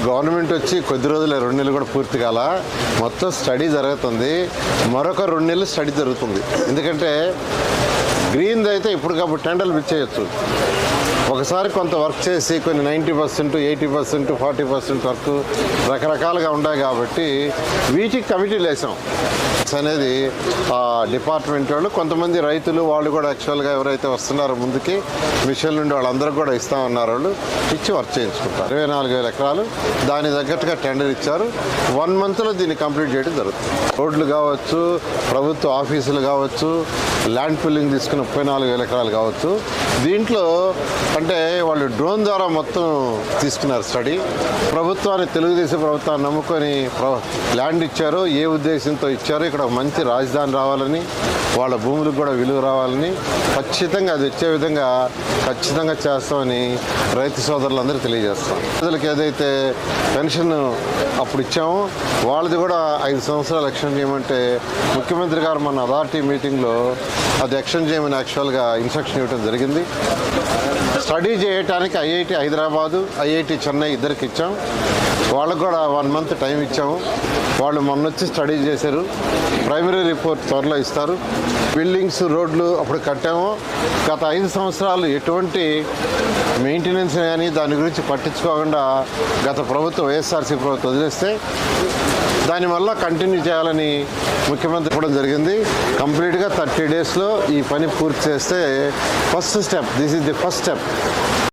Government వచ్చి కొద్ది రోజులు రెండు నెలలు కూడా పూర్తి కాల. మొత్తం స్టడీ జరుగుతుంది. మరొక రెండు నెలలు స్టడీ జరుగుతుంది. ఎందుకంటే గ్రీన్ది అయితే ఇప్పటికప్పుడు టెండర్లు పిచ్చేయచ్చు ఒకసారి కొంత వర్క్ చేసి కొన్ని ninety percent eighty percent forty percent work రకరకాలుగా ఉన్నాయి కాబట్టి వీటికి కమిటీలు వేసాం. అనేది ఆ డిపార్ట్మెంట్ వాళ్ళు కొంతమంది రైతులు వాళ్ళు కూడా యాక్చువల్గా ఎవరైతే వస్తున్నారో ముందుకి మిషన్ నుండి వాళ్ళందరూ కూడా ఇస్తా ఉన్నారు వాళ్ళు ఇచ్చి వర్క్ చేయించుకుంటారు. ఇరవై నాలుగు వేల ఎకరాలు దాని తగ్గట్టుగా టెండర్ ఇచ్చారు. వన్ మంత్లో దీన్ని కంప్లీట్ చేయడం జరుగుతుంది. రోడ్లు కావచ్చు ప్రభుత్వ ఆఫీసులు కావచ్చు ల్యాండ్ ఫిల్లింగ్ తీసుకున్న ముప్పై నాలుగు వేల ఎకరాలు కావచ్చు. దీంట్లో అంటే వాళ్ళు డ్రోన్ ద్వారా మొత్తం తీసుకున్నారు స్టడీ ప్రభుత్వాన్ని తెలుగుదేశం ప్రభుత్వాన్ని నమ్ముకొని ల్యాండ్ ఇచ్చారు. ఏ ఉద్దేశంతో ఇచ్చారో ఇక్కడ మంచి రాజధాని రావాలని వాళ్ళ భూములకు కూడా విలువ రావాలని ఖచ్చితంగా అది వచ్చే విధంగా ఖచ్చితంగా చేస్తామని రైతు సోదరులందరూ తెలియజేస్తాం. ప్రజలకు ఏదైతే పెన్షన్ అప్పుడు ఇచ్చామో వాళ్ళది కూడా ఐదు సంవత్సరాలు ఎక్స్టెండ్ చేయమంటే ముఖ్యమంత్రి గారు మన అథారిటీ మీటింగ్లో అది ఎక్స్టెండ్ చేయమని యాక్చువల్గా ఇన్స్ట్రక్షన్ ఇవ్వడం జరిగింది. స్టడీ చేయడానికి ఐఐటి హైదరాబాదు ఐఐటి చెన్నై ఇద్దరికి ఇచ్చాం. వాళ్ళకు కూడా వన్ మంత్ టైం ఇచ్చాము. వాళ్ళు మొన్న వచ్చి స్టడీ చేశారు. ప్రైమరీ రిపోర్ట్ త్వరలో ఇస్తారు. బిల్డింగ్స్ రోడ్లు అప్పుడు కట్టాము. గత ఐదు సంవత్సరాలు ఎటువంటి మెయింటెనెన్స్ కానీ దాని గురించి పట్టించుకోకుండా గత ప్రభుత్వం వైఎస్ఆర్సీ ప్రభుత్వం వదిలేస్తే దానివల్ల కంటిన్యూ చేయాలని ముఖ్యమంత్రి చెప్పడం జరిగింది. కంప్లీట్గా థర్టీ డేస్లో ఈ పని పూర్తి చేస్తే first step this is the first step.